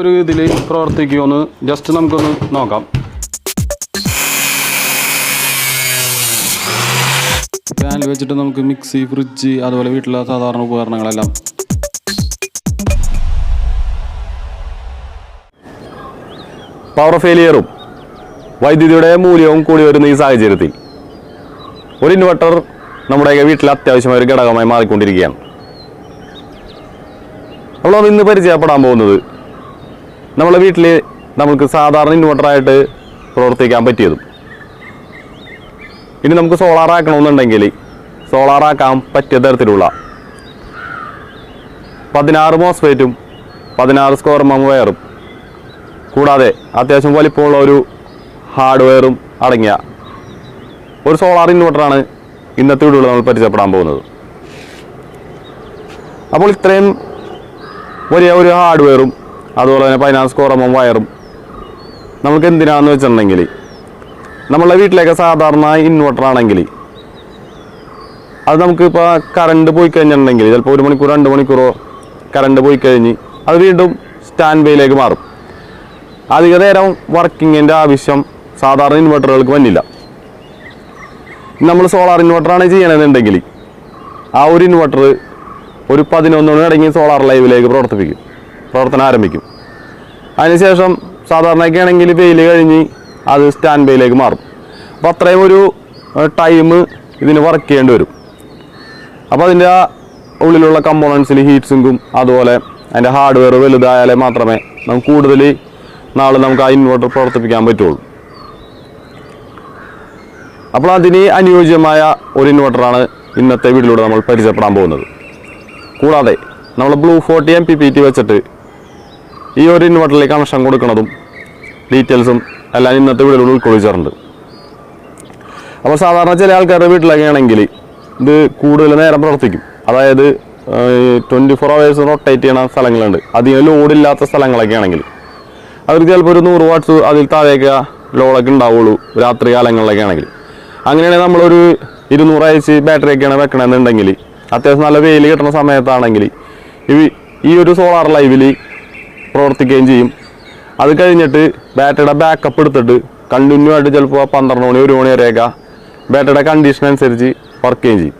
ഒരു ഇതിൽ പ്രവർത്തിക്കുമെന്ന് ജസ്റ്റ് നമുക്കൊന്ന് നോക്കാം. പാനിൽ വെച്ചിട്ട് നമുക്ക് മിക്സി ഫ്രിഡ്ജ് അതുപോലെ വീട്ടിലെ സാധാരണ ഉപകരണങ്ങളെല്ലാം. പവർ ഫെയിലിയറും വൈദ്യുതിയുടെ മൂല്യവും കൂടി വരുന്ന ഈ സാഹചര്യത്തിൽ ഒരു ഇൻവെർട്ടർ നമ്മുടെയൊക്കെ വീട്ടിൽ അത്യാവശ്യമായ ഒരു ഘടകമായി മാറിക്കൊണ്ടിരിക്കുകയാണ്. അപ്പോൾ അത് ഇന്ന് പരിചയപ്പെടാൻ പോകുന്നത് നമ്മളെ വീട്ടിൽ നമുക്ക് സാധാരണ ഇൻവെർട്ടറായിട്ട് പ്രവർത്തിക്കാൻ പറ്റിയതും. ഇനി നമുക്ക് സോളാർ ആക്കണമെന്നുണ്ടെങ്കിൽ സോളാർ ആക്കാൻ പറ്റിയ തരത്തിലുള്ള പതിനാറ് മോസ്ഫേറ്റും പതിനാറ് സ്ക്വയർ മം വയറും കൂടാതെ അത്യാവശ്യം വലിപ്പമുള്ള ഒരു ഹാർഡ്വെയറും അടങ്ങിയ ഒരു സോളാർ ഇൻവെർട്ടറാണ് ഇന്നത്തെ വീഡിയോയിൽ നമ്മൾ പരിചയപ്പെടാൻ പോകുന്നത്. അപ്പോൾ ഇത്രയും വലിയ ഒരു ഹാർഡ്വെയറും അതുപോലെ തന്നെ പതിനാറ് സ്കോറമും വയറും നമുക്ക് എന്തിനാണെന്ന് വെച്ചിട്ടുണ്ടെങ്കിൽ നമ്മളെ വീട്ടിലേക്ക് സാധാരണ ഇൻവെർട്ടർ ആണെങ്കിൽ അത് നമുക്കിപ്പോൾ കറണ്ട് പോയി കഴിഞ്ഞിട്ടുണ്ടെങ്കിൽ ചിലപ്പോൾ ഒരു മണിക്കൂർ രണ്ട് മണിക്കൂറോ കറണ്ട് പോയി കഴിഞ്ഞ് അത് വീണ്ടും സ്റ്റാൻഡ് ബൈയിലേക്ക് മാറും. അധിക നേരം വർക്കിങ്ങിന്റെ ആവശ്യം സാധാരണ ഇൻവെർട്ടറുകൾക്ക് വന്നില്ല. നമ്മൾ സോളാർ ഇൻവെർട്ടറാണ് ചെയ്യണമെന്നുണ്ടെങ്കിൽ ആ ഒരു ഇൻവെർട്ടർ ഒരു പതിനൊന്നോട് അടങ്ങി സോളാർ ലൈവിലേക്ക് പ്രവർത്തിപ്പിക്കും. പ്രവർത്തനം ആരംഭിക്കും. അതിനുശേഷം സാധാരണയൊക്കെ ആണെങ്കിൽ വെയിൽ കഴിഞ്ഞ് അത് സ്റ്റാൻഡ് ബൈയിലേക്ക് മാറും. അപ്പോൾ അത്രയും ഒരു ടൈം ഇതിന് വർക്ക് ചെയ്യേണ്ടി വരും. അപ്പോൾ അതിന്റെ ഉള്ളിലുള്ള കമ്പോണൻസിൽ ഹീറ്റ് സിങ്കും അതുപോലെ അതിന്റെ ഹാർഡ്വെയർ വലുതായാലേ മാത്രമേ നമുക്ക് കൂടുതൽ നാൾ നമുക്ക് ആ ഇൻവെർട്ടർ പ്രവർത്തിപ്പിക്കാൻ പറ്റുള്ളൂ. അപ്പോൾ അതിന് അനുയോജ്യമായ ഒരു ഇൻവെർട്ടറാണ് ഇന്നത്തെ വീട്ടിലൂടെ നമ്മൾ പരിചയപ്പെടാൻ പോകുന്നത്. കൂടാതെ നമ്മൾ blue forty M P P T വെച്ചിട്ട് ഈ ഒരു ഇൻവെർട്ടറിലേക്ക് കണക്ഷൻ കൊടുക്കുന്നതും ഡീറ്റെയിൽസും എല്ലാം ഇന്നത്തെ വീഡിയോയിൽ ഉൾക്കൊള്ളിച്ചിട്ടുണ്ട്. അപ്പോൾ സാധാരണ ചില ആൾക്കാരുടെ വീട്ടിലൊക്കെ ആണെങ്കിൽ ഇത് കൂടുതൽ നേരം പ്രവർത്തിക്കും. അതായത് ട്വന്റി ഫോർ അവേഴ്സ് റൊട്ടേറ്റ് ചെയ്യണ സ്ഥലങ്ങളുണ്ട്. അധികം ലോഡില്ലാത്ത സ്ഥലങ്ങളൊക്കെ ആണെങ്കിൽ. അവർക്ക് ചിലപ്പോൾ ഒരു നൂറ് വാട്ട്സ് അതിൽ താഴേക്ക് ലോഡൊക്കെ ഉണ്ടാവുള്ളൂ രാത്രി കാലങ്ങളിലൊക്കെ ആണെങ്കിൽ. അങ്ങനെയാണെങ്കിൽ നമ്മളൊരു ഇരുന്നൂറ് അയച്ച് ബാറ്ററി ഒക്കെയാണ് വെക്കണമെന്നുണ്ടെങ്കിൽ അത്യാവശ്യം നല്ല വെയിൽ കിട്ടുന്ന സമയത്താണെങ്കിൽ ഈ ഈ ഒരു സോളാർ ലൈവിൽ പ്രവർത്തിക്കുകയും ചെയ്യും. അത് കഴിഞ്ഞിട്ട് ബാറ്ററിയുടെ ബാക്കപ്പ് എടുത്തിട്ട് കണ്ടിന്യൂ ആയിട്ട് ചിലപ്പോൾ പന്ത്രണ്ട് മണി ഒരു മണി വരെയൊക്കെ ബാറ്ററിയുടെ കണ്ടീഷൻ അനുസരിച്ച് വർക്ക് ചെയ്യുകയും ചെയ്യും.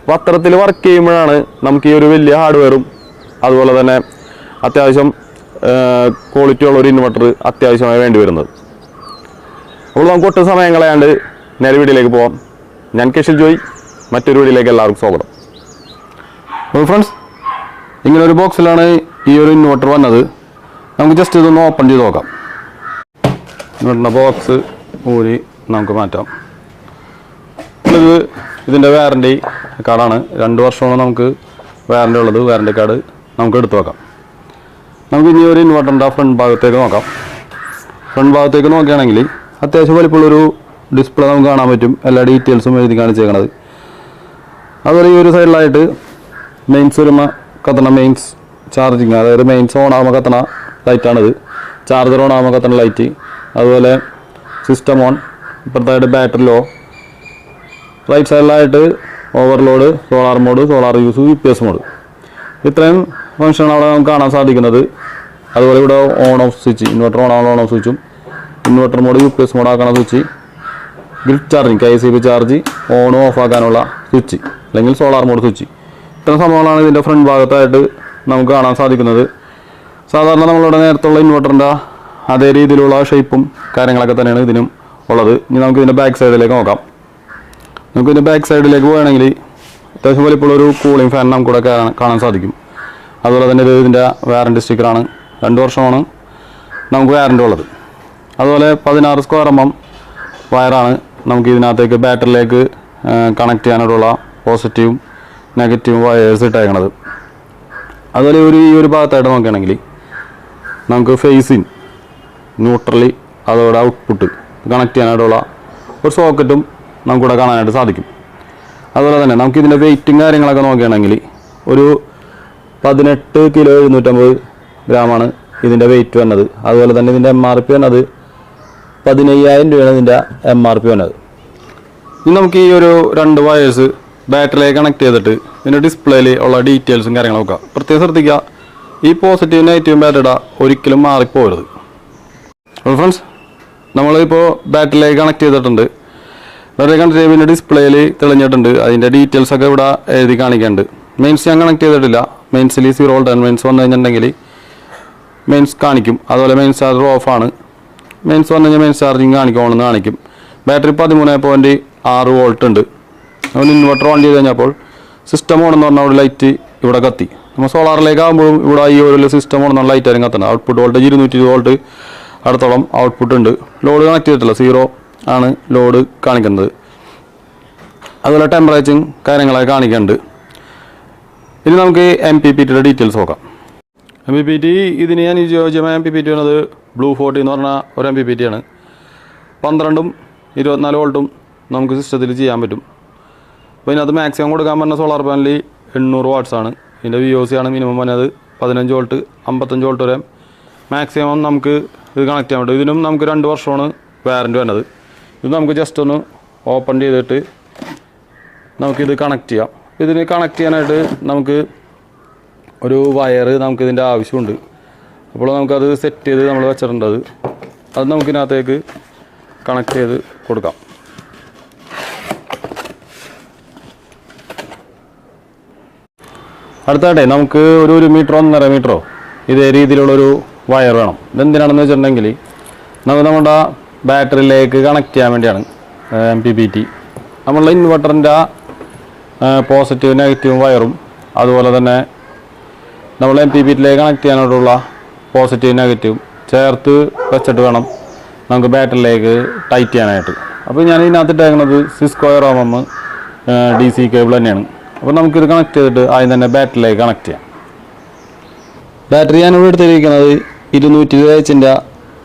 അപ്പോൾ അത്തരത്തിൽ വർക്ക് ചെയ്യുമ്പോഴാണ് നമുക്ക് ഈ ഒരു വലിയ ഹാർഡ്വെയറും അതുപോലെ തന്നെ അത്യാവശ്യം ക്വാളിറ്റി ഉള്ള ഒരു ഇൻവെർട്ടർ അത്യാവശ്യമായി വേണ്ടി വരുന്നത്. അപ്പോൾ നമുക്ക് ഒട്ടും സമയം കളയാണ്ട് നേരെ വീട്ടിലേക്ക് പോവാം. ഞാൻ കെഷിൽ ജോയി. മറ്റൊരു വീട്ടിലേക്ക് എല്ലാവർക്കും സ്വാഗതം. ഫ്രണ്ട്സ് ഇങ്ങനെ ഒരു ബോക്സിലാണ് ഈ ഒരു ഇൻവെർട്ടർ വന്നത്. നമുക്ക് ജസ്റ്റ് ഇതൊന്ന് ഓപ്പൺ ചെയ്ത് നോക്കാം. ഇൻവെർട്ടറിന്റെ ബോക്സ് ഊരി നമുക്ക് മാറ്റാം. ഇത് ഇതിന്റെ വാറന്റി കാർഡാണ് രണ്ട് വർഷമാണ് നമുക്ക് വാറന്റി ഉള്ളത്. വാറന്റി കാർഡ് നമുക്ക് എടുത്ത് വെക്കാം. നമുക്ക് ഇനി ഒരു ഇൻവെർട്ടറിന്റെ ഫ്രണ്ട് ഭാഗത്തേക്ക് നോക്കാം. ഫ്രണ്ട് ഭാഗത്തേക്ക് നോക്കുകയാണെങ്കിൽ അത്യാവശ്യം വലിപ്പമുള്ളൊരു ഡിസ്പ്ലേ നമുക്ക് കാണാൻ പറ്റും. എല്ലാ ഡീറ്റെയിൽസും എഴുതി കാണിച്ചേക്കണത്. അതുപോലെ ഈ ഒരു സൈഡിലായിട്ട് മെയിൻസ് വരുമ്പോൾ കത്തണ മെയിൻസ് ചാർജിങ് അതായത് മെയിൻസ് ഓൺ ആകുമ്പോൾ കത്തണ ലൈറ്റാണിത്. ചാർജർ ഓൺ ആകുമ്പോൾ കത്തണ ലൈറ്റ്. അതുപോലെ സിസ്റ്റം ഓൺ ഇപ്പുറത്തായിട്ട് ബാറ്ററി ലോ റൈറ്റ് സൈഡിലായിട്ട് overload solar mode solar use U P S mode ഇത്രയും ഫംഗ്ഷനാണ് അവിടെ നമുക്ക് കാണാൻ സാധിക്കുന്നത്. അതുപോലെ ഇവിടെ on off switch inverter on on off സ്വിച്ചും inverter mode U P S mode ആക്കണ switch grid charging K C B charge ഓണും off ആക്കാനുള്ള സ്വിച്ച് അല്ലെങ്കിൽ സോളാർ മോഡ് സ്വിച്ച് ഇത്തരം സംഭവങ്ങളാണ് ഇതിന്റെ ഫ്രണ്ട് ഭാഗത്തായിട്ട് നമുക്ക് കാണാൻ സാധിക്കുന്നത്. സാധാരണ നമ്മളുടെ നേരത്തുള്ള ഇൻവെർട്ടറിന്റെ അതേ രീതിയിലുള്ള ഷേപ്പും കാര്യങ്ങളൊക്കെ തന്നെയാണ് ഇതിനും ഉള്ളത്. ഇനി നമുക്ക് ഇതിന്റെ ബാക്ക് സൈഡിലേക്ക് നോക്കാം. നമുക്ക് ഇതിന്റെ ബാക്ക് സൈഡിലേക്ക് പോവുകയാണെങ്കിൽ അത്യാവശ്യം ഇപ്പോൾ ഒരു കൂളിംഗ് ഫാൻ നമുക്കിവിടെ കാണാൻ സാധിക്കും. അതുപോലെ തന്നെ ഇത് ഇതിന്റെ വാറന്റി സ്റ്റിക്കറാണ് രണ്ട് വർഷമാണ് നമുക്ക് വാറന്റി ഉള്ളത്. അതുപോലെ പതിനാറ് സ്ക്വയർ എം എം വയറാണ് നമുക്ക് ഇതിനകത്തേക്ക് ബാറ്ററിയിലേക്ക് കണക്ട് ചെയ്യാനായിട്ടുള്ള പോസിറ്റീവും നെഗറ്റീവും വയേഴ്സ് ഇട്ടേക്കണത്. അതുപോലെ ഒരു ഈ ഒരു ഭാഗത്തായിട്ട് നോക്കുകയാണെങ്കിൽ നമുക്ക് ഇൻ ന്യൂട്രലി അതോടെ ഔട്ട്പുട്ട് കണക്ട് ചെയ്യാനായിട്ടുള്ള ഒരു സോക്കറ്റും നമുക്കിവിടെ കാണാനായിട്ട് സാധിക്കും. അതുപോലെ തന്നെ നമുക്ക് ഇതിന്റെ വെയിറ്റും കാര്യങ്ങളൊക്കെ നോക്കുകയാണെങ്കിൽ ഒരു പതിനെട്ട് കിലോ എഴുന്നൂറ്റമ്പത് ഗ്രാമാണ് ഇതിന്റെ വെയിറ്റ് വന്നത്. അതുപോലെ തന്നെ ഇതിന്റെ എം ആർ പി വന്നത് പതിനയ്യായിരം രൂപയാണ് ഇതിന്റെ എം ആർ പി വന്നത്. ഇനി നമുക്ക് ഈ ഒരു രണ്ട് വയേഴ്സ് ബാറ്ററിയിലേക്ക് കണക്ട് ചെയ്തിട്ട് ഇതിന്റെ ഡിസ്പ്ലേയിൽ ഉള്ള ഡീറ്റെയിൽസും കാര്യങ്ങളും നോക്കാം. പ്രത്യേകം ശ്രദ്ധിക്കുക ഈ പോസിറ്റീവ് നെഗറ്റീവ് ബാറ്റഡ ഒരിക്കലും മാറിപ്പോരുത് ഫ്രണ്ട്സ് നമ്മളിപ്പോൾ ബാറ്ററിലേക്ക് കണക്ട് ചെയ്തിട്ടുണ്ട്. ബാറ്ററി കണക്ട് ചെയ്ത് പിന്നെ ഡിസ്പ്ലേയിൽ തെളിഞ്ഞിട്ടുണ്ട്. അതിന്റെ ഡീറ്റെയിൽസ് ഒക്കെ ഇവിടെ എഴുതി കാണിക്കുന്നുണ്ട് മെയിൻസ് ഞാൻ കണക്ട് ചെയ്തിട്ടില്ല. മെയിൻസിൽ സീറോ ടെൻ മെയിൻസ് വന്നു കഴിഞ്ഞിട്ടുണ്ടെങ്കിൽ മെയിൻസ് കാണിക്കും. അതുപോലെ മെയിൻ ചാർജർ ഓഫാണ് മെയിൻസ് വന്നു കഴിഞ്ഞാൽ മെയിൻസ് ചാർജിങ് കാണിക്കും ഓണെന്ന് കാണിക്കും. ബാറ്ററി പതിമൂന്ന് പോയിന്റ് ആറ് വോൾട്ട് ഉണ്ട്. അതുകൊണ്ട് ഇൻവെർട്ടർ ഓൺ ചെയ്ത് കഴിഞ്ഞപ്പോൾ സിസ്റ്റം ഓണെന്ന് പറഞ്ഞാൽ ഒരു ലൈറ്റ് ഇവിടെ കത്തി. നമ്മൾ സോളാറിലേക്ക് ആകുമ്പോഴും ഇവിടെ ഈ ഒരു സിസ്റ്റം നല്ല ലൈറ്റ് ആയിരിക്കും. കത്തുന്നത് ഔട്ട്പുട്ട് വോൾട്ടേജ് ഇരുന്നൂറ്റി വോൾട്ട് അടുത്തോളം ഔട്ട്പുട്ട് ഉണ്ട്. ലോഡ് കണക്ട് ചെയ്തിട്ടില്ല. സീറോ ആണ് ലോഡ് കാണിക്കുന്നത്. അതുപോലെ ടെമ്പറേച്ചറും കാര്യങ്ങളൊക്കെ കാണിക്കുന്നുണ്ട്. ഇനി നമുക്ക് എം പി പി ടിയുടെ ഡീറ്റെയിൽസ് നോക്കാം. എം പി പി ടി ഇതിന് ഞാൻ യോജ്യമായ എം പി പി ടി എന്നത് ബ്ലൂ ഫോർട്ടി എന്ന് പറഞ്ഞ ഒരു എം പി പി ടി ആണ്. പന്ത്രണ്ടും ഇരുപത്തിനാല് വോൾട്ടും നമുക്ക് സിസ്റ്റത്തിൽ ചെയ്യാൻ പറ്റും. അപ്പോൾ ഇതിനകത്ത് മാക്സിമം കൊടുക്കാൻ പറഞ്ഞ സോളാർ പാനൽ എണ്ണൂറ് വാട്ട്സാണ് ഇതിന്റെ വി ഒ സി ആണ് മിനിമം പറഞ്ഞത് പതിനഞ്ച് വോൾട്ട് അമ്പത്തഞ്ച് വോൾട്ട് വരെ. മാക്സിമം നമുക്ക് ഇത് കണക്ട് ചെയ്യാൻ പറ്റും. ഇതിനും നമുക്ക് രണ്ട് വർഷമാണ് വാറന്റി വരുന്നത് ഇത് നമുക്ക് ജസ്റ്റ് ഒന്ന് ഓപ്പൺ ചെയ്തിട്ട് നമുക്കിത് കണക്ട് ചെയ്യാം. ഇതിന് കണക്ട് ചെയ്യാനായിട്ട് നമുക്ക് ഒരു വയർ നമുക്കിതിന്റെ ആവശ്യമുണ്ട്. അപ്പോൾ നമുക്കത് സെറ്റ് ചെയ്ത് നമ്മൾ വെച്ചിട്ടുണ്ട് അത്. അത് നമുക്കിതിനകത്തേക്ക് കണക്ട് ചെയ്ത് കൊടുക്കാം. അടുത്തായിട്ടെ നമുക്ക് ഒരു ഒരു മീറ്ററോ ഒന്നര മീറ്ററോ ഇതേ രീതിയിലുള്ളൊരു വയർ വേണം. ഇതെന്തിനാണെന്ന് വെച്ചിട്ടുണ്ടെങ്കിൽ നമുക്ക് നമ്മുടെ ബാറ്ററിയിലേക്ക് കണക്ട് ചെയ്യാൻ വേണ്ടിയാണ് എം പി പി ടി നമ്മളുടെ ഇൻവെർട്ടറിന്റെ പോസിറ്റീവും നെഗറ്റീവും വയറും അതുപോലെ തന്നെ നമ്മൾ എം പി പി ടിയിലേക്ക് കണക്ട് ചെയ്യാനായിട്ടുള്ള പോസിറ്റീവ് നെഗറ്റീവ് ചേർത്ത് വെച്ചിട്ട് വേണം നമുക്ക് ബാറ്ററിയിലേക്ക് ടൈറ്റ് ചെയ്യാനായിട്ട്. അപ്പോൾ ഞാൻ ഇതിനകത്ത് ഇട്ടേക്കുന്നത് സിസ്കോയർ ഓമം ഡി സി കേബിൾ തന്നെയാണ്. അപ്പോൾ നമുക്കിത് കണക്ട് ചെയ്തിട്ട് ആദ്യം തന്നെ ബാറ്ററിയിലേക്ക് കണക്ട് ചെയ്യാം. ബാറ്ററി ഞാൻ ഇവിടെ എടുത്തിരിക്കുന്നത് ഇരുന്നൂറ്റി ഇരുപത് എച്ചിന്റെ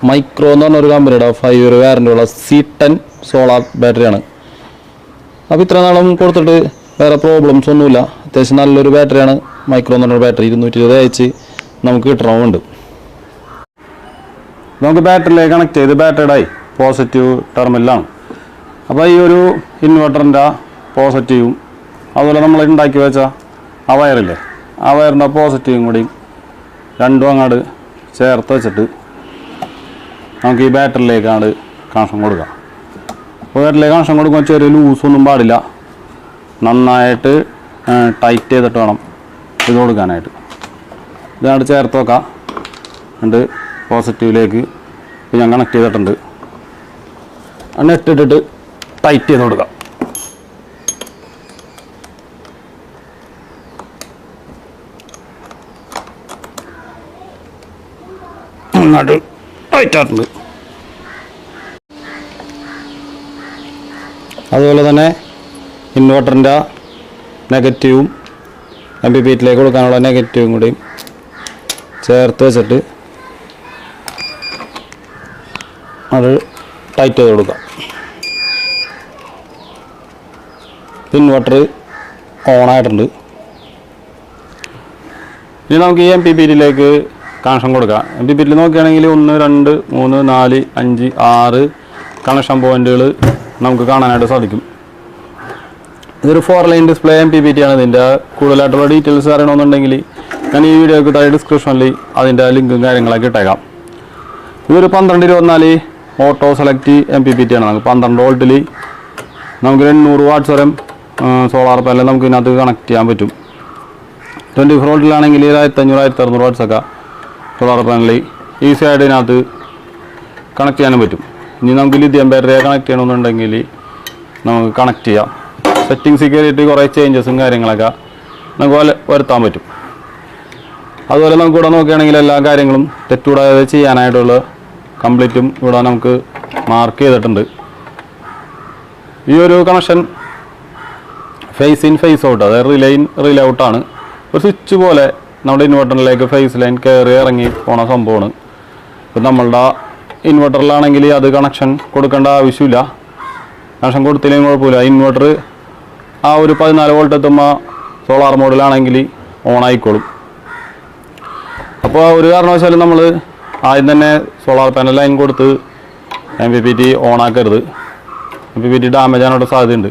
മൈക്രോ എന്ന് പറഞ്ഞൊരു കമ്പനിയുടെ ഫൈവ് ഇയർ വാറന്റി ഉള്ള സി ടെൻ സോളാർ ബാറ്ററിയാണ് അപ്പോൾ ഇത്ര നാളും കൊടുത്തിട്ട് വേറെ പ്രോബ്ലംസ് ഒന്നുമില്ല. അത്യാവശ്യം നല്ലൊരു ബാറ്ററിയാണ് മൈക്രോ എന്ന് പറഞ്ഞൊരു ബാറ്ററി ഇരുന്നൂറ്റി ഇരുപത് എച്ച് നമുക്ക് കിട്ടണമുണ്ട്. നമുക്ക് ബാറ്ററിയിലേക്ക് കണക്ട് ചെയ്ത് ബാറ്ററിയുടെ പോസിറ്റീവ് ടെർമിലാണ് അപ്പോൾ ഈ ഒരു ഇൻവെർട്ടറിന്റെ പോസിറ്റീവും അതുപോലെ നമ്മൾ ഉണ്ടാക്കി വെച്ച ആ വയറില്ലേ ആ വയറിന്റെ പോസിറ്റീവും കൂടി രണ്ടും അങ്ങോട്ട് ചേർത്ത് വെച്ചിട്ട് നമുക്ക് ഈ ബാറ്ററിയിലേക്കാണ് കണക്ഷൻ കൊടുക്കാം. അപ്പോൾ ബാറ്ററിയിലേക്ക് കണക്ഷൻ കൊടുക്കുമ്പോൾ ചെറിയ ലൂസൊന്നും പാടില്ല. നന്നായിട്ട് ടൈറ്റ് ചെയ്തിട്ട് വേണം ഇത് കൊടുക്കാനായിട്ട്. ഇതാണ് ചേർത്ത് വെക്കാം. ഉണ്ട് പോസിറ്റീവിലേക്ക് ഞാൻ കണക്ട് ചെയ്തിട്ടുണ്ട്. നെറ്റ് ഇട്ടിട്ട് ടൈറ്റ് ചെയ്ത് കൊടുക്കാം. നന്നായിട്ട് ടൈറ്റായിട്ടുണ്ട് അതുപോലെ തന്നെ ഇൻവെർട്ടറിന്റെ നെഗറ്റീവും എം പി പീറ്റിലേക്ക് കൊടുക്കാനുള്ള നെഗറ്റീവും കൂടി ചേർത്ത് വെച്ചിട്ട് അത് ടൈറ്റ് ചെയ്ത് കൊടുക്കാം. ഇൻവെർട്ടർ ഓണായിട്ടുണ്ട് ഇനി നമുക്ക് ഈ എം പി പി ടിയിലേക്ക് കണക്ഷൻ കൊടുക്കുക. എം പി പിറ്റിൽ നോക്കുകയാണെങ്കിൽ ഒന്ന് രണ്ട് മൂന്ന് നാല് അഞ്ച് ആറ് കണക്ഷൻ പോയിന്റുകൾ നമുക്ക് കാണാനായിട്ട് സാധിക്കും. ഇതൊരു four line display M P P T ആണ്. ഇതിന്റെ കൂടുതലായിട്ടുള്ള ഡീറ്റെയിൽസ് അറിയണമെന്നുണ്ടെങ്കിൽ ഞാൻ ഈ വീഡിയോക്ക് താഴെ ഡിസ്ക്രിപ്ഷനിൽ അതിന്റെ ലിങ്കും കാര്യങ്ങളൊക്കെ ഇട്ടേക്കാം. ഇതൊരു പന്ത്രണ്ട് ഇരുപത്തിനാല് auto select M P P T ആണ്. നമുക്ക് പന്ത്രണ്ട് വോൾട്ടിൽ നമുക്ക് എണ്ണൂറ് വാട്ട്സ് വരെ സോളാർ പാനൽ നമുക്ക് ഇതിനകത്ത് കണക്ട് ചെയ്യാൻ പറ്റും. ട്വന്റി ഫോർ വോൾട്ടിലാണെങ്കിൽ ആയിരത്തഞ്ഞൂറ് ആയിരത്തി അറുന്നൂറ് വാട്ട്സൊക്കെ സോളാർ പാനൽ ഈസി ആയിട്ട് ഇതിനകത്ത് കണക്ട് ചെയ്യാനും പറ്റും. ഇനി നമുക്ക് ലിഥിയം ബാറ്ററിയെ കണക്ട് ചെയ്യണമെന്നുണ്ടെങ്കിൽ നമുക്ക് കണക്ട് ചെയ്യാം. സെറ്റിങ്സിൽ കയറിയിട്ട് കുറേ ചേഞ്ചസും കാര്യങ്ങളൊക്കെ നമുക്ക് വരുത്താൻ പറ്റും. അതുപോലെ നമുക്ക് ഇവിടെ നോക്കുകയാണെങ്കിൽ എല്ലാ കാര്യങ്ങളും തെറ്റുകൂടാതെ ചെയ്യാനായിട്ടുള്ള കംപ്ലീറ്റും ഇവിടെ നമുക്ക് മാർക്ക് ചെയ്തിട്ടുണ്ട്. ഈ ഒരു connection phase in phase out അതായത് റിലേ ഇൻ റിലേ ഔട്ടാണ് ഒരു സ്വിച്ച് പോലെ നമ്മുടെ ഇൻവെർട്ടറിലേക്ക് ഫേസ് ലൈൻ കയറി ഇറങ്ങി പോണ സംഭവമാണ്. ഇപ്പം നമ്മളുടെ ഇൻവെർട്ടറിലാണെങ്കിൽ അത് കണക്ഷൻ കൊടുക്കേണ്ട ആവശ്യമില്ല. കണക്ഷൻ കൊടുത്തില്ലെങ്കിൽ കുഴപ്പമില്ല. ഇൻവെർട്ടർ ആ ഒരു പതിനാല് വോൾട്ട് എത്തുമ്പോൾ സോളാർ മോഡിലാണെങ്കിൽ ഓൺ ആയിക്കോളും. അപ്പോൾ ഒരു കാരണവശാലും നമ്മൾ ആദ്യം തന്നെ സോളാർ പാനൽ ലൈൻ കൊടുത്ത് M P P T on ആക്കരുത്. M P P T damage ആകാനുള്ള സാധ്യതയുണ്ട്.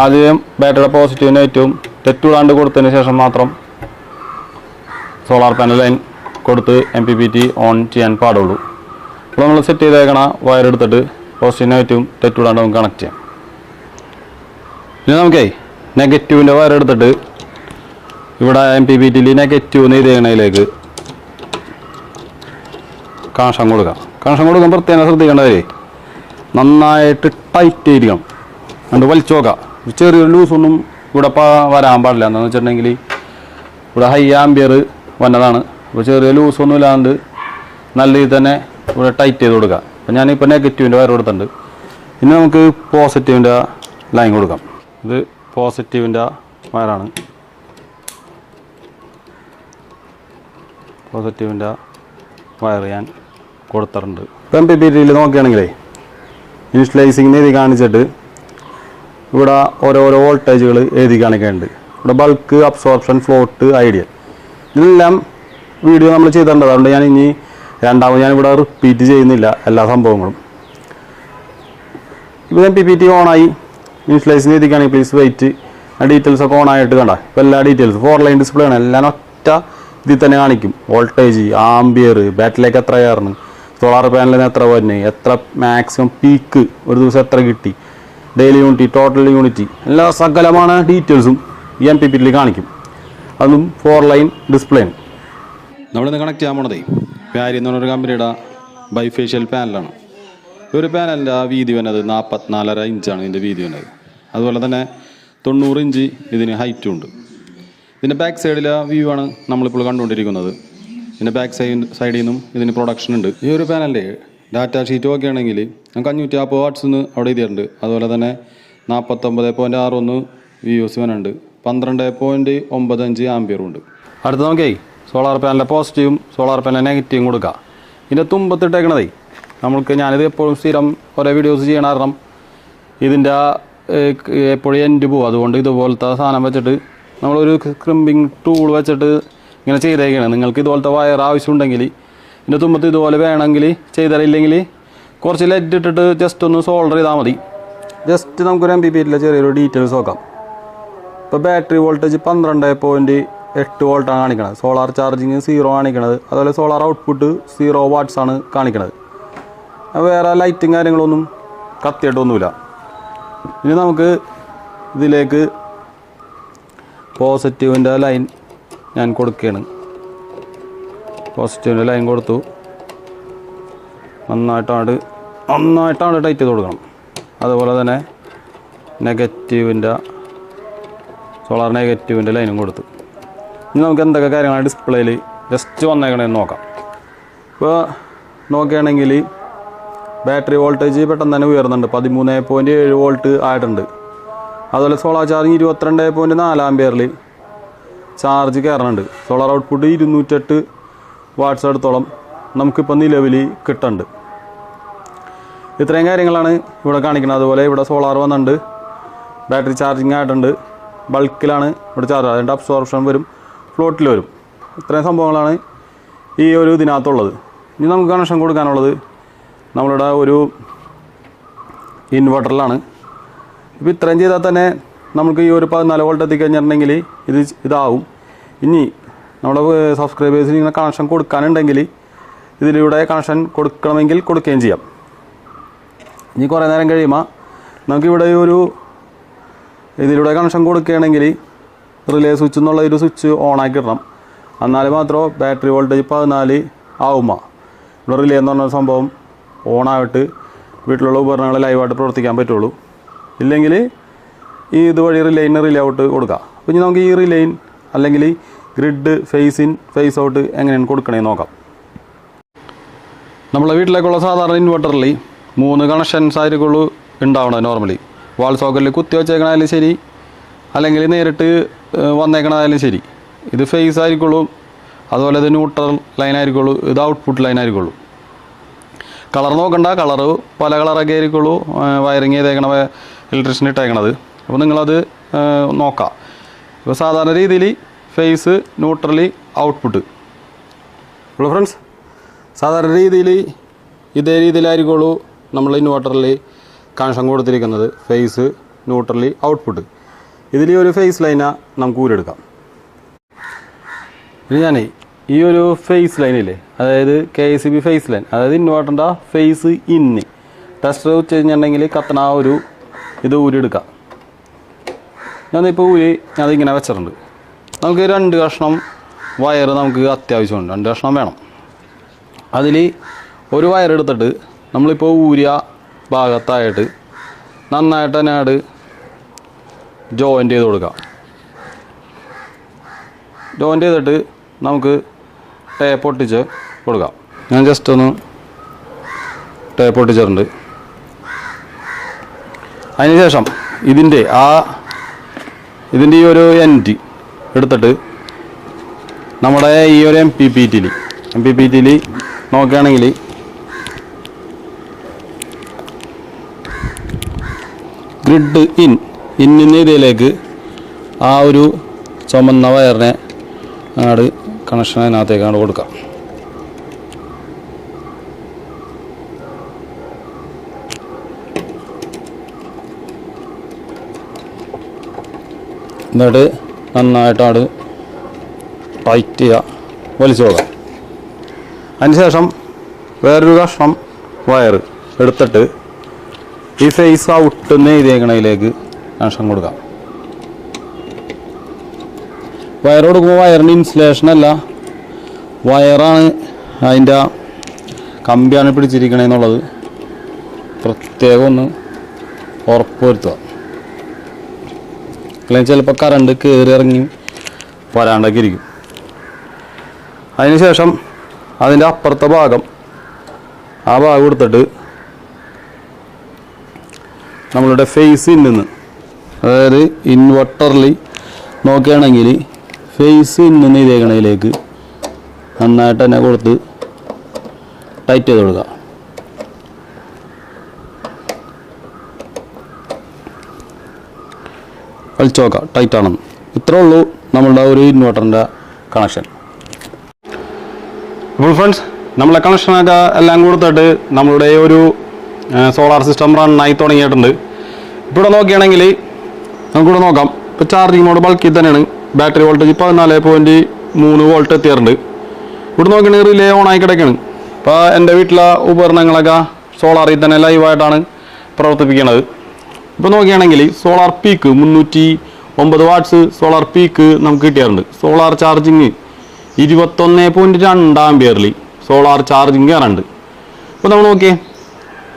ആദ്യം ബാറ്ററിയുടെ പോസിറ്റീവ് നെഗറ്റീവും തെറ്റുകൂടാണ്ട് കൊടുത്തതിന് ശേഷം മാത്രം സോളാർ പാനൽ ലൈൻ കൊടുത്ത് M P P T on ചെയ്യാൻ പാടുള്ളൂ. അപ്പോൾ നമ്മൾ സെറ്റ് ചെയ്തേക്കണ വയർ എടുത്തിട്ട് പോസിറ്റീവ് നെഗറ്റീവും തെറ്റ് വിടാണ്ട് നമുക്ക് കണക്ട് ചെയ്യാം. പിന്നെ നമുക്കേ നെഗറ്റീവിന്റെ വയർ എടുത്തിട്ട് ഇവിടെ എം പി പി ടിയിൽ നെഗറ്റീവ് ചെയ്തേക്കണതിലേക്ക് കണക്ഷൻ കൊടുക്കാം. കണക്ഷൻ കൊടുക്കാൻ പ്രത്യേകം ശ്രദ്ധിക്കേണ്ടവരെ നന്നായിട്ട് ടൈറ്റ് ആയിരിക്കണം. എന്നിട്ട് വലിച്ചു നോക്കാം. ചെറിയൊരു ലൂസൊന്നും ഇവിടെ വരാൻ പാടില്ല. എന്താണെന്ന് വെച്ചിട്ടുണ്ടെങ്കിൽ ഇവിടെ ഹൈ ആംബിയർ വന്നതാണ്. അപ്പോൾ ചെറിയ ലൂസൊന്നും ഇല്ലാണ്ട് നല്ല രീതിയിൽ തന്നെ ഇവിടെ ടൈറ്റ് ചെയ്ത് കൊടുക്കുക അപ്പോൾ ഞാനിപ്പോൾ നെഗറ്റീവിന്റെ വയർ കൊടുത്തിട്ടുണ്ട്. ഇനി നമുക്ക് പോസിറ്റീവിന്റെ ലൈൻ കൊടുക്കാം. ഇത് പോസിറ്റീവിന്റെ വയറാണ് പോസിറ്റീവിന്റെ വയർ ഞാൻ കൊടുത്തിട്ടുണ്ട്. ഇപ്പം എം പി പി ടിയിൽ നോക്കുകയാണെങ്കിലേ ഇൻസ്റ്റലൈസിങ് എഴുതി കാണിച്ചിട്ട് ഇവിടെ ഓരോരോ വോൾട്ടേജുകൾ എഴുതി കാണിക്കുന്നുണ്ട് ഇവിടെ ബൾക്ക് അബ്സോർപ്ഷൻ ഫ്ലോട്ട് ഐഡിയൽ ഇതെല്ലാം വീഡിയോ നമ്മൾ ചെയ്തിട്ടുണ്ട്. അതുകൊണ്ട് ഞാൻ ഇനി രണ്ടാമത് ഞാൻ ഇവിടെ റിപ്പീറ്റ് ചെയ്യുന്നില്ല എല്ലാ സംഭവങ്ങളും. ഇപ്പോൾ ഞാൻ പി പി ടി ഓണായി. ഇൻസ്റ്റലൈസിന് ചെയ്തിരിക്കുകയാണെങ്കിൽ പ്ലീസ് വെയിറ്റ് ആ ഡീറ്റെയിൽസ് ഒക്കെ ഓൺ ആയിട്ട് കണ്ട? ഇപ്പോൾ എല്ലാ ഡീറ്റെയിൽസ് ഫോർ ലൈൻ ഡിസ്പ്ലേ ആണ്. എല്ലാം ഒറ്റ ഇതിൽ തന്നെ കാണിക്കും. വോൾട്ടേജ് ആംബിയർ ബാറ്ററിലേക്ക് എത്ര കയറണം സോളാർ പാനലിന് എത്ര വരുന്നത് എത്ര മാക്സിമം പീക്ക് ഒരു ദിവസം എത്ര കിട്ടി ഡെയിലി യൂണിറ്റി ടോട്ടൽ യൂണിറ്റി എല്ലാ സകലമാണ് ഡീറ്റെയിൽസും ഈ എം പി പിയിൽ കാണിക്കും. അതും ഫോർ ലൈൻ ഡിസ്പ്ലേ നമ്മളിന്ന് കണക്ട് ചെയ്യാൻ പോണതേ പ്യാരി എന്ന് പറഞ്ഞൊരു കമ്പനിയുടെ ബൈഫേഷ്യൽ പാനലാണ് ഒരു പാനലിന്റെ ആ വീതി വന്നത് നാൽപ്പത്തിനാലര ഇഞ്ചാണ് ഇതിന്റെ വീതി വന്നത്. അതുപോലെ തന്നെ തൊണ്ണൂറ് ഇഞ്ച് ഇതിന് ഹൈറ്റും ഉണ്ട്. ഇതിന്റെ ബാക്ക് സൈഡിലെ വ്യൂ ആണ് നമ്മളിപ്പോൾ കണ്ടുകൊണ്ടിരിക്കുന്നത്. ഇതിന്റെ ബാക്ക് സൈഡ് സൈഡിൽ നിന്നും ഇതിന് പ്രൊഡക്ഷൻ ഉണ്ട്. ഈ ഒരു പാനലിന്റെ ഡാറ്റ ഷീറ്റ് ഒക്കെ ആണെങ്കിൽ നമുക്ക് അഞ്ഞൂറ്റി നാൽപ്പത് വാട്ട്സ് എന്ന് അവിടെ എഴുതിയിട്ടുണ്ട്. അതുപോലെ തന്നെ നാൽപ്പത്തൊമ്പത് പോയിന്റ് ആറൊന്ന് വി വനുണ്ട് പന്ത്രണ്ട് പോയിന്റ് ഒമ്പത് അഞ്ച് ആംബിയറും ഉണ്ട്. അടുത്ത നമുക്കേ സോളാർ പാനലിന്റെ പോസിറ്റീവും സോളാർ പാനലിന്റെ നെഗറ്റീവും കൊടുക്കുക ഇതിന്റെ തുമ്പത്തിട്ടേക്കണതേ നമ്മൾക്ക് ഞാനിത് എപ്പോഴും സ്ഥിരം ഓരോ വീഡിയോസ് ചെയ്യണ കാരണം ഇതിന്റെ എപ്പോഴും എൻഡ് പോകും അതുകൊണ്ട് ഇതുപോലത്തെ സാധനം വെച്ചിട്ട് നമ്മളൊരു ക്രിമ്പിങ് ടൂൾ വെച്ചിട്ട് ഇങ്ങനെ ചെയ്തേക്കണം. നിങ്ങൾക്ക് ഇതുപോലത്തെ വയർ ആവശ്യമുണ്ടെങ്കിൽ ഇതിന്റെ തുമ്പത്ത് ഇതുപോലെ വേണമെങ്കിൽ ചെയ്തറിയില്ലെങ്കിൽ കുറച്ച് ലെഡ് ഇട്ടിട്ട് ജസ്റ്റ് ഒന്ന് സോൾഡർ ചെയ്താൽ മതി. ജസ്റ്റ് നമുക്കൊരു എം ബി പി ചെറിയൊരു ഡീറ്റെയിൽസ് നോക്കാം. ഇപ്പോൾ ബാറ്ററി വോൾട്ടേജ് പന്ത്രണ്ട് പോയിന്റ് എട്ട് വോൾട്ടാണ് കാണിക്കുന്നത് സോളാർ ചാർജിങ് സീറോ കാണിക്കുന്നത് അതുപോലെ സോളാർ ഔട്ട്പുട്ട് സീറോ ആണ് കാണിക്കണത്. വേറെ ലൈറ്റും കാര്യങ്ങളൊന്നും കത്തിയിട്ടൊന്നുമില്ല. ഇനി നമുക്ക് ഇതിലേക്ക് പോസിറ്റീവിന്റെ ലൈൻ ഞാൻ കൊടുക്കുകയാണ്. പോസിറ്റീവിന്റെ ലൈൻ കൊടുത്തു. നന്നായിട്ടാണ് നന്നായിട്ടാണ് ടൈറ്റ് ചെയ്ത് കൊടുക്കണം. അതുപോലെ തന്നെ നെഗറ്റീവിന്റെ സോളാർ നെഗറ്റീവിന്റെ ലൈനും കൊടുത്തു. ഇനി നമുക്ക് എന്തൊക്കെ കാര്യങ്ങളാണ് ഡിസ്പ്ലേയിൽ ജസ്റ്റ് വന്നേക്കണേന്ന് നോക്കാം. ഇപ്പോൾ നോക്കുകയാണെങ്കിൽ ബാറ്ററി വോൾട്ടേജ് പെട്ടെന്ന് തന്നെ ഉയർന്നുണ്ട്. പതിമൂന്ന് പോയിന്റ് ഏഴ് വോൾട്ട് ആയിട്ടുണ്ട്. അതുപോലെ സോളാർ ചാർജിങ് ഇരുപത്തിരണ്ട് പോയിന്റ് നാലാം പേരിൽ ചാർജ് കയറുന്നുണ്ട് സോളാർ ഔട്ട്പുട്ട് ഇരുന്നൂറ്റെട്ട് വാട്ട്സ് അടുത്തോളം നമുക്കിപ്പോൾ നിലവിൽ കിട്ടുന്നുണ്ട് ഇത്രയും കാര്യങ്ങളാണ് ഇവിടെ കാണിക്കുന്നത് അതുപോലെ ഇവിടെ സോളാർ വന്നിട്ടുണ്ട്. ബാറ്ററി ചാർജിങ് ആയിട്ടുണ്ട്. ബൾക്കിലാണ് ഇവിടെ ചാർജ് അതിന്റെ അബ്സോർപ്ഷൻ വരും ഫ്ലോട്ടിൽ വരും. ഇത്രയും സംഭവങ്ങളാണ് ഈ ഒരു ഇതിനകത്തുള്ളത്. ഇനി നമുക്ക് കണക്ഷൻ കൊടുക്കാനുള്ളത് നമ്മളുടെ ഒരു ഇൻവെർട്ടറിലാണ് ഇപ്പോൾ ഇത്രയും ചെയ്താൽ തന്നെ നമുക്ക് ഈ ഒരു പതിനാല് വോൾട്ട് എത്തിക്കഴിഞ്ഞിട്ടുണ്ടെങ്കിൽ ഇത് ഇതാവും. ഇനി നമ്മുടെ സബ്സ്ക്രൈബേഴ്സിന് ഇങ്ങനെ കണക്ഷൻ കൊടുക്കാനുണ്ടെങ്കിൽ ഇതിലൂടെ കണക്ഷൻ കൊടുക്കണമെങ്കിൽ കൊടുക്കുകയും ചെയ്യാം. ഇനി കുറേ നേരം കഴിയുമ്പോൾ നമുക്കിവിടെ ഒരു ഇതിലൂടെ കണക്ഷൻ കൊടുക്കുകയാണെങ്കിൽ റിലേ സ്വിച്ച് എന്നുള്ള ഒരു സ്വിച്ച് ഓൺ ആക്കി ഇടണം. എന്നാൽ മാത്രമേ ബാറ്ററി വോൾട്ടേജ് പതിനാല് ആവുമ. ഇവിടെ റിലേ എന്ന് പറഞ്ഞ സംഭവം ഓണായിട്ട് വീട്ടിലുള്ള ഉപകരണങ്ങൾ ലൈവായിട്ട് പ്രവർത്തിക്കാൻ പറ്റുള്ളൂ. ഇല്ലെങ്കിൽ ഈ ഇതുവഴി റിലൈന് റിലേ ഔട്ട് കൊടുക്കാം. അപ്പോൾ ഇനി നമുക്ക് ഈ റിലൈൻ അല്ലെങ്കിൽ grid phase in phase out എങ്ങനെയാണ് കൊടുക്കണേ നോക്കാം. നമ്മളെ വീട്ടിലേക്കുള്ള സാധാരണ ഇൻവെർട്ടറിൽ മൂന്ന് കണക്ഷൻസ് ആയിരിക്കുള്ളൂ ഉണ്ടാവണം നോർമലി വാൾ സോക്കറ്റിൽ കുത്തി വെച്ചേക്കണായാലും ശരി. അല്ലെങ്കിൽ നേരിട്ട് വന്നേക്കണതായാലും ശരി. ഇത് ഫേസ് ആയിരിക്കുള്ളൂ. അതുപോലെ ഇത് ന്യൂട്രൽ ലൈൻ ആയിരിക്കുള്ളൂ. ഇത് ഔട്ട്പുട്ട് ലൈൻ ആയിരിക്കുള്ളൂ. കളർ നോക്കണ്ട. കളറ് പല കളറൊക്കെ ആയിരിക്കുള്ളൂ. Wiring ചെയ്തേക്കണ electrician ഇട്ടേക്കണത്. അപ്പോൾ നിങ്ങളത് നോക്കാം. ഇപ്പോൾ സാധാരണ രീതിയിൽ ഫേസ് ന്യൂട്രലി ഔട്ട്പുട്ട് ഹലോ ഫ്രണ്ട്സ് സാധാരണ രീതിയിൽ ഇതേ രീതിയിലായിരിക്കുള്ളൂ നമ്മൾ ഇൻവെർട്ടറിൽ കണക്ഷൻ കൊടുത്തിരിക്കുന്നത് ഫേസ് ന്യൂട്രലി ഔട്ട്പുട്ട് ഇതിൽ ഈ ഒരു ഫേസ് ലൈന നമുക്ക് ഊരെടുക്കാം. ഇനി ഞാൻ ഈ ഒരു ഫേസ് ലൈനില്ലേ അതായത് K S B phase line അതായത് ഇൻവേർട്ടറിന്റെ ഫേസ് ഇന്ന് ടെസ്റ്റർ വെച്ച് കഴിഞ്ഞിട്ടുണ്ടെങ്കിൽ കത്തണ ആ ഒരു ഇത് ഊരിയെടുക്കാം ഞാനിപ്പോൾ ഊരി ഞാൻ ഇങ്ങനെ വെച്ചിട്ടുണ്ട്. നമുക്ക് രണ്ട് കഷ്ണം വയർ നമുക്ക് അത്യാവശ്യമുണ്ട്. രണ്ട് കഷ്ണം വേണം. അതിൽ ഒരു വയർ എടുത്തിട്ട് നമ്മളിപ്പോൾ ഊരിയ ഭാഗത്തായിട്ട് നന്നായിട്ട് തന്നെ അത് ജോയിന്റ് ചെയ്ത് കൊടുക്കാം. ജോയിന്റ് ചെയ്തിട്ട് നമുക്ക് ടേപ്പ് ഒട്ടിച്ച് കൊടുക്കാം. ഞാൻ ജസ്റ്റ് ഒന്ന് ടേപ്പ് ഒട്ടിച്ചിട്ടുണ്ട് അതിനുശേഷം ഇതിന്റെ ആ ഇതിന്റെ ഈ ഒരു എന്റി എടുത്തിട്ട് നമ്മുടെ ഈ ഒരു എം പി പി ടിയിൽ എം പി പി ടിയിൽ നോക്കുകയാണെങ്കിൽ ഗ്രിഡ് ഇൻ ഇന്നിന്റെ ഏരിയയിലേക്ക് ആ ഒരു ചുമന്ന വയറിനെ അങ്ങോട്ട് കണക്ഷൻ അതിനകത്തേക്ക് അങ്ങോട്ട് കൊടുക്കാം. എന്നിട്ട് നന്നായിട്ടാണ് ടൈറ്റ് ചെയ്യുക. വലിച്ചു പോകാം അതിനുശേഷം വേറൊരു കഷ്ണം വയർ എടുത്തിട്ട് ഈ ഫേസ് ഔട്ടെന്ന് എഴുതിയേക്കണതിലേക്ക് കണക്ഷൻ കൊടുക്കാം. വയർ കൊടുക്കുമ്പോൾ വയറിന്റെ ഇൻസുലേഷൻ അല്ല. വയറാണ് അതിന്റെ കമ്പിയാണ് പിടിച്ചിരിക്കണേന്നുള്ളത് പ്രത്യേകം ഒന്ന് ഉറപ്പുവരുത്തുക അല്ലെങ്കിൽ ചിലപ്പോൾ കറണ്ട് കയറി ഇറങ്ങി വരാണ്ടൊക്കെ ഇരിക്കും അതിനുശേഷം അതിന്റെ അപ്പുറത്തെ ഭാഗം ആ ഭാഗം എടുത്തിട്ട് നമ്മളുടെ ഫേസിൽ നിന്ന്. അതായത് ഇൻവെർട്ടറിൽ നോക്കുകയാണെങ്കിൽ ഫേസിൽ നിന്ന് ഇതേക്കണയിലേക്ക് നന്നായിട്ട് തന്നെ കൊടുത്ത് ടൈറ്റ് ചെയ്ത് കൊടുക്കുക. വലിച്ചു നോക്കാം ടൈറ്റ് ആണെന്ന്. ഇത്രേ ഉള്ളൂ നമ്മളുടെ ഒരു ഇൻവെർട്ടറിന്റെ കണക്ഷൻ. അപ്പോൾ ഫ്രണ്ട്സ് നമ്മളെ കണക്ഷനൊക്കെ എല്ലാം കൊടുത്തിട്ട് നമ്മളുടെ ഒരു സോളാർ സിസ്റ്റം റൺ ആയി തുടങ്ങിയിട്ടുണ്ട്. ഇപ്പോൾ ഇവിടെ നോക്കുകയാണെങ്കിൽ നമുക്കിവിടെ നോക്കാം. ഇപ്പോൾ ചാർജിങ് മോഡ് ബൾക്കിൽ തന്നെയാണ്. ബാറ്ററി വോൾട്ടേജ് പതിനാല് പോയിന്റ് മൂന്ന് വോൾട്ട് എത്തിയിട്ടുണ്ട്. ഇവിടെ നോക്കുകയാണെങ്കിൽ റിലേ ഓൺ ആയി കിടക്കുകയാണ്. ഇപ്പോൾ എന്റെ വീട്ടിലെ ഉപകരണങ്ങളൊക്കെ സോളാറിൽ തന്നെ ലൈവായിട്ടാണ് പ്രവർത്തിപ്പിക്കുന്നത്. ഇപ്പോൾ നോക്കുകയാണെങ്കിൽ സോളാർ പീക്ക് മുന്നൂറ്റി ഒമ്പത് വാട്ട്സ് സോളാർ പീക്ക് നമുക്ക് കിട്ടിയാറുണ്ട് സോളാർ ചാർജിങ് ഇരുപത്തൊന്ന് പോയിന്റ് രണ്ട് ആംബിയറിൽ സോളാർ ചാർജിങ് കയറുണ്ട് അപ്പോൾ നമ്മൾ നോക്കിയേ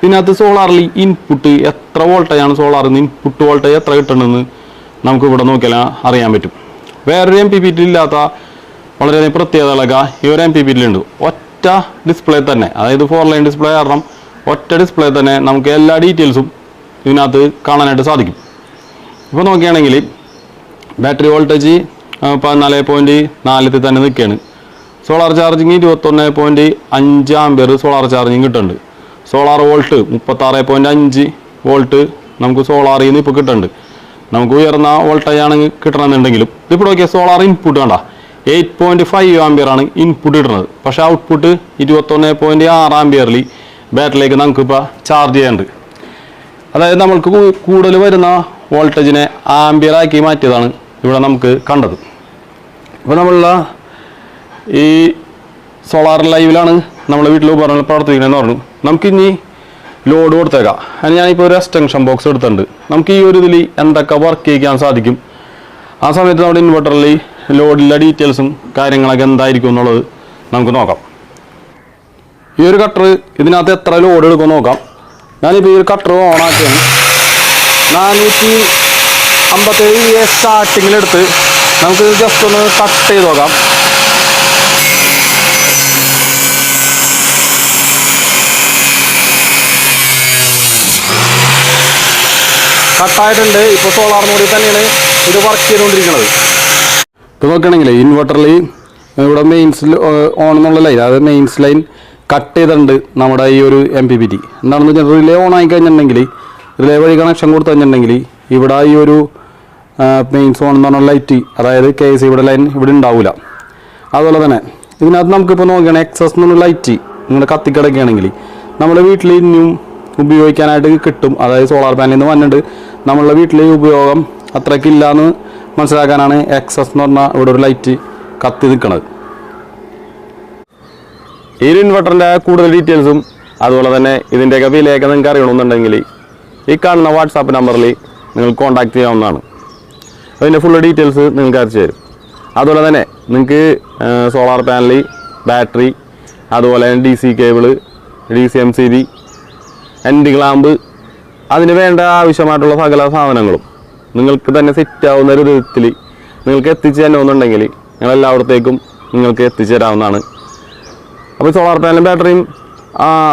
ഇതിനകത്ത് സോളാറിൽ ഇൻപുട്ട് എത്ര വോൾട്ടേജാണ് സോളാറിൽ നിന്ന് ഇൻപുട്ട് വോൾട്ടേജ് എത്ര കിട്ടണമെന്ന് നമുക്ക് ഇവിടെ നോക്കിയാൽ അറിയാൻ പറ്റും. വേറൊരു എം പി പി ഇല്ലാത്ത വളരെയധികം പ്രത്യേകതകളൊക്കെ ഈ ഒരു എം പി പി ഉണ്ട്. ഒറ്റ ഡിസ്പ്ലേ തന്നെ അതായത് ഫോർ ലൈൻ ഡിസ്പ്ലേ കാരണം ഒറ്റ ഡിസ്പ്ലേ തന്നെ നമുക്ക് എല്ലാ ഡീറ്റെയിൽസും ഇതിനകത്ത് കാണാനായിട്ട് സാധിക്കും. ഇപ്പോൾ നോക്കുകയാണെങ്കിൽ ബാറ്ററി വോൾട്ടേജ് പതിനാല് പോയിന്റ് നാലിൽ തന്നെ നിൽക്കുകയാണ്. സോളാർ ചാർജിങ് ഇരുപത്തൊന്ന് പോയിന്റ് അഞ്ച് ആംബിയർ സോളാർ ചാർജിങ് കിട്ടുന്നുണ്ട്. സോളാർ വോൾട്ട് മുപ്പത്താറ് പോയിന്റ് അഞ്ച് വോൾട്ട് നമുക്ക് സോളാറിൽ നിന്ന് ഇപ്പോൾ കിട്ടുന്നുണ്ട് നമുക്ക് ഉയർന്ന വോൾട്ടേജ് ആണ് കിട്ടണമെന്നുണ്ടെങ്കിലും ഇപ്പോൾ നോക്കിയാൽ സോളാർ ഇൻപുട്ട് വേണ്ട എയ്റ്റ് പോയിന്റ് ഫൈവ് ആംബിയർ ആണ് ഇൻപുട്ട് കിട്ടുന്നത് പക്ഷേ ഔട്ട്പുട്ട് ഇരുപത്തൊന്ന് പോയിന്റ് ആറ് ആംബിയറിൽ ബാറ്ററിയിലേക്ക് നമുക്കിപ്പോൾ ചാർജ് ചെയ്യാനുണ്ട്. അതായത് നമ്മൾക്ക് കൂടുതൽ വരുന്ന വോൾട്ടേജിനെ ആംബിയറാക്കി മാറ്റിയതാണ് ഇവിടെ നമുക്ക് കണ്ടത്. ഇപ്പോൾ നമ്മളുടെ ഈ സോളാർ ലൈവിലാണ് നമ്മൾ വീട്ടിൽ ഉപകരണങ്ങൾ പ്രവർത്തിക്കുന്നതെന്ന് പറഞ്ഞു. നമുക്കിനി ലോഡ് കൊടുത്തേക്കാം. അതിന് ഞാനിപ്പോൾ ഒരു എക്സ്റ്റൻഷൻ ബോക്സ് എടുത്തിട്ടുണ്ട്. നമുക്ക് ഈ ഒരു ഇതിൽ എന്തൊക്കെ വർക്ക് ചെയ്യിക്കാൻ സാധിക്കും? ആ സമയത്ത് നമ്മുടെ ഇൻവെർട്ടറിൽ ലോഡിലെ ഡീറ്റെയിൽസും കാര്യങ്ങളൊക്കെ എന്തായിരിക്കും എന്നുള്ളത് നമുക്ക് നോക്കാം. ഈ ഒരു കട്ടർ ഇതിനകത്ത് എത്ര ലോഡ് എടുക്കും നോക്കാം. ഞാനിപ്പോൾ ഈ ഒരു കട്ടർ ഓണാക്കിയാണ് നാനൂറ്റി അമ്പത്തേഴ് സ്റ്റാർട്ടിങ്ങിലെടുത്ത് നമുക്ക് ജസ്റ്റ് ഒന്ന് കട്ട് ചെയ്ത് നോക്കാം. കട്ടായിട്ടുണ്ട്. ഇപ്പോൾ സോളാർ മോഡിൽ തന്നെയാണ് ഇത് വർക്ക് ചെയ്തുകൊണ്ടിരിക്കുന്നത്. ഇപ്പോൾ നോക്കുകയാണെങ്കിൽ ഇൻവെർട്ടറിൽ ഇവിടെ മെയിൻസ് ഓൺ എന്നുള്ള ലൈൻ അതായത് മെയിൻസ് ലൈൻ കട്ട് ചെയ്തിട്ടുണ്ട് നമ്മുടെ ഈ ഒരു എം പി പി ടി എന്താണെന്ന് വെച്ചാൽ റിലേ ഓൺ ആയി കഴിഞ്ഞിട്ടുണ്ടെങ്കിൽ റിലേ വഴി കണക്ഷൻ കൊടുത്തു കഴിഞ്ഞിട്ടുണ്ടെങ്കിൽ ഇവിടെ ഈ ഒരു മെയിൻസ് ഓൺ എന്ന് പറഞ്ഞ ലൈറ്റ് അതായത് കെ എസ് ഇവിടെ ലൈൻ ഇവിടെ ഉണ്ടാവില്ല അതുപോലെ തന്നെ ഇതിനകത്ത് നമുക്കിപ്പോൾ നോക്കുകയാണെങ്കിൽ എക്സസ് എന്നുള്ള ലൈറ്റ് നിങ്ങൾ കത്തിക്കിടക്കുകയാണെങ്കിൽ നമ്മുടെ വീട്ടിൽ ഇനിയും ഉപയോഗിക്കാനായിട്ട് കിട്ടും. അതായത് സോളാർ പാനലിൽ നിന്ന് വന്നിട്ട് നമ്മളുടെ വീട്ടിലെ ഉപയോഗം അത്രയ്ക്കില്ല എന്ന് മനസ്സിലാക്കാനാണ് എക്സസ് എന്ന് പറഞ്ഞാൽ ഇവിടെ ഒരു ലൈറ്റ് കത്തി നിൽക്കുന്നത് ഈ ഒരു ഇൻവെർട്ടറിന്റെ കൂടുതൽ ഡീറ്റെയിൽസും അതുപോലെ തന്നെ ഇതിന്റെയൊക്കെ വിലയൊക്കെ നിങ്ങൾക്ക് അറിയണമെന്നുണ്ടെങ്കിൽ ഈ കാണുന്ന വാട്സാപ്പ് നമ്പറിൽ നിങ്ങൾ കോൺടാക്ട് ചെയ്യാവുന്നതാണ്. അതിന്റെ ഫുൾ ഡീറ്റെയിൽസ് നിങ്ങൾക്ക് അയച്ചു തരും. അതുപോലെ തന്നെ നിങ്ങൾക്ക് സോളാർ പാനൽ ബാറ്ററി അതുപോലെ D C cable D C M C B and clamp അതിന് വേണ്ട ആവശ്യമായിട്ടുള്ള സകല സാധനങ്ങളും. നിങ്ങൾക്ക് തന്നെ സെറ്റ് ആവുന്ന ഒരു വിധത്തിൽ നിങ്ങൾക്ക് എത്തിച്ചു തരണമെന്നുണ്ടെങ്കിൽ ഞങ്ങൾ എല്ലായിടത്തേക്കും നിങ്ങൾക്ക് എത്തിച്ചു തരാവുന്നതാണ്. അപ്പോൾ സോളാർ പാനലും ബാറ്ററിയും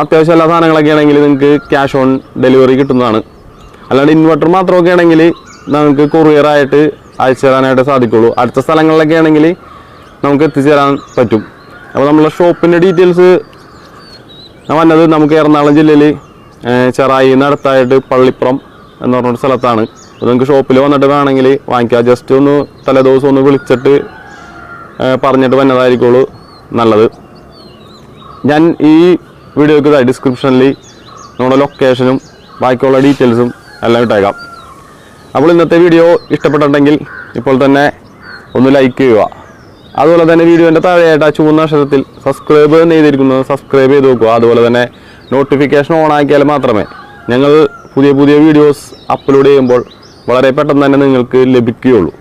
അത്യാവശ്യം എല്ലാ സാധനങ്ങളൊക്കെ ആണെങ്കിൽ നിങ്ങൾക്ക് ക്യാഷ് ഓൺ ഡെലിവറി കിട്ടുന്നതാണ്. അല്ലാണ്ട് ഇൻവെർട്ടർ മാത്രമൊക്കെ ആണെങ്കിൽ നമുക്ക് കൊറിയറായിട്ട് അയച്ചു തരാനായിട്ട് സാധിക്കുള്ളൂ. അടുത്ത സ്ഥലങ്ങളിലൊക്കെ ആണെങ്കിൽ നമുക്ക് എത്തിച്ചു തരാൻ പറ്റും. അപ്പോൾ നമ്മളെ ഷോപ്പിന്റെ ഡീറ്റെയിൽസ് വന്നത് നമുക്ക് എറണാകുളം ജില്ലയിൽ ചെറായി നടത്തായിട്ട് പള്ളിപ്പുറം എന്ന് പറഞ്ഞൊരു സ്ഥലത്താണ്. അപ്പോൾ നിങ്ങൾക്ക് ഷോപ്പിൽ വന്നിട്ട് വേണമെങ്കിൽ വാങ്ങിക്കാം. ജസ്റ്റ് ഒന്ന് തലേദിവസം ഒന്ന് വിളിച്ചിട്ട് പറഞ്ഞിട്ട് വന്നതായിരിക്കുള്ളൂ നല്ലത്. ഞാൻ ഈ വീഡിയോക്ക് ഡിസ്ക്രിപ്ഷനിൽ നമ്മുടെ ലൊക്കേഷനും ബാക്കിയുള്ള ഡീറ്റെയിൽസും എല്ലാം ഇട്ടേക്കാം. അപ്പോൾ ഇന്നത്തെ വീഡിയോ ഇഷ്ടപ്പെട്ടിട്ടുണ്ടെങ്കിൽ ഇപ്പോൾ തന്നെ ഒന്ന് ലൈക്ക് ചെയ്യുക. അതുപോലെ തന്നെ വീഡിയോന്റെ താഴെയായിട്ട് ആ ചുവന്ന അക്ഷരത്തിൽ സബ്സ്ക്രൈബ് എന്ന് ചെയ്തിരിക്കുന്നത് സബ്സ്ക്രൈബ് ചെയ്ത് നോക്കുക അതുപോലെ തന്നെ നോട്ടിഫിക്കേഷൻ ഓൺ ആക്കിയാൽ മാത്രമേ ഞങ്ങൾ പുതിയ പുതിയ വീഡിയോസ് അപ്ലോഡ് ചെയ്യുമ്പോൾ വളരെ പെട്ടെന്ന് തന്നെ നിങ്ങൾക്ക് ലഭിക്കുകയുള്ളൂ.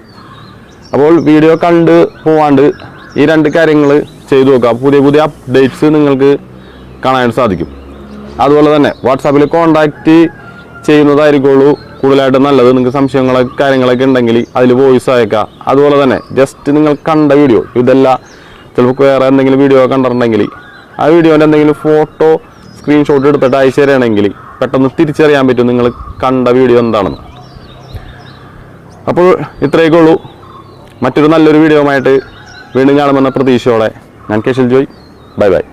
അപ്പോൾ വീഡിയോ കണ്ട് പോവാണ്ട് ഈ രണ്ട് കാര്യങ്ങൾ ചെയ്തു നോക്കുക. പുതിയ പുതിയ അപ്ഡേറ്റ്സ് നിങ്ങൾക്ക് കാണാൻ സാധിക്കും. അതുപോലെ തന്നെ വാട്സാപ്പിൽ കോണ്ടാക്റ്റ് ചെയ്യുന്നതായിരിക്കുള്ളൂ കൂടുതലായിട്ട് നല്ലത്. നിങ്ങൾക്ക് സംശയങ്ങളൊക്കെ കാര്യങ്ങളൊക്കെ ഉണ്ടെങ്കിൽ അതിൽ വോയിസ് അയക്കാം അതുപോലെ തന്നെ ജസ്റ്റ് നിങ്ങൾ കണ്ട വീഡിയോ ഇതല്ല ചിലപ്പോൾ വേറെ എന്തെങ്കിലും വീഡിയോ കണ്ടിട്ടുണ്ടെങ്കിൽ ആ വീഡിയോന്റെ എന്തെങ്കിലും ഫോട്ടോ സ്ക്രീൻഷോട്ട് എടുത്തിട്ട് അയച്ചു തരികയാണെങ്കിൽ പെട്ടെന്ന് തിരിച്ചറിയാൻ പറ്റും നിങ്ങൾ കണ്ട വീഡിയോ എന്താണെന്ന്. അപ്പോൾ ഇത്രയൊക്കെ ഉള്ളൂ. മറ്റൊരു നല്ലൊരു വീഡിയോ ആയിട്ട് വീണ്ടും കാണുമെന്ന പ്രതീക്ഷയോടെ ഞാൻ കേശൽ ജോയ്. Bye bye.